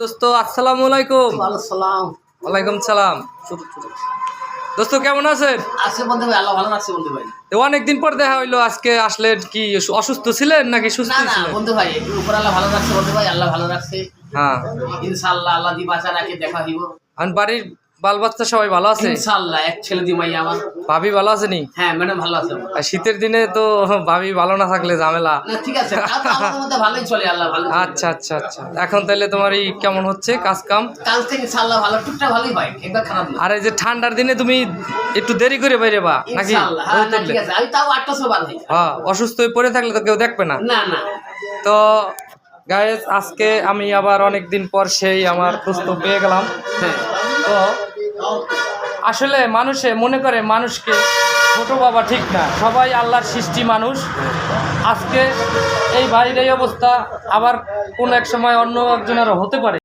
দোস্ত আসসালামু আলাইকুম। সালাম। ওয়ালাইকুম সালাম। ছোট ছোট দোস্ত কেমন আছেন? আছে বন্ধু ভাই আল্লাহ ভালো রাখছে বন্ধু ভাই। অনেকদিন পর দেখা হইল আজকে আসলেন কি অসুস্থ ছিলেন নাকি সুস্থ না বন্ধু ভাই উপর আল্লাহ ভালো রাখছে বন্ধু ভাই আল্লাহ ভালো রাখছে। হ্যাঁ। ইনশাআল্লাহ আল্লাহ দি বাঁচা রাখে দেখা দিব আর বাড়ির বাল বাচ্চা সবাই ভালো আছে? ইনশাআল্লাহ এক ছেলে দি মাই আমার। ভাবি ভালো আছে নি? হ্যাঁ ম্যাডাম ভালো আছে। আর শীতের দিনে তো ভাবি ভালো না থাকলে ঝামেলা। না ঠিক আছে তা তো আমাদের মধ্যে ভালোই চলে আল্লাহ ভালো আচ্ছা আচ্ছা আচ্ছা। এখন তাহলে তোমার এই কেমন হচ্ছে কাজ কাম কাল থেকে ইনশাআল্লাহ ভালো টুকটা ভালোই ভাই একবার খারাপ না। আর এই যে ঠান্ডার দিনে তুমি একটু দেরি করে বাইরে বা নাকি হ্যাঁ? ঠিক আছে। আমি তাও হ্যাঁ অসুস্থ হয়ে পড়ে থাকলে তো কেউ দেখবে না। না না। তো গায়েস আজকে আমি আবার অনেক দিন পর সেই আমার প্রস্তুত পেয়ে গেলাম। হ্যাঁ। তো আসলে মানুষে মনে করে মানুষকে ছোট বাবা ঠিক না। সবাই আল্লাহর সৃষ্টি মানুষ। আজকে এই বাড়ির এই অবস্থা আবার কোন এক সময় অন্য একজনের হতে পারে।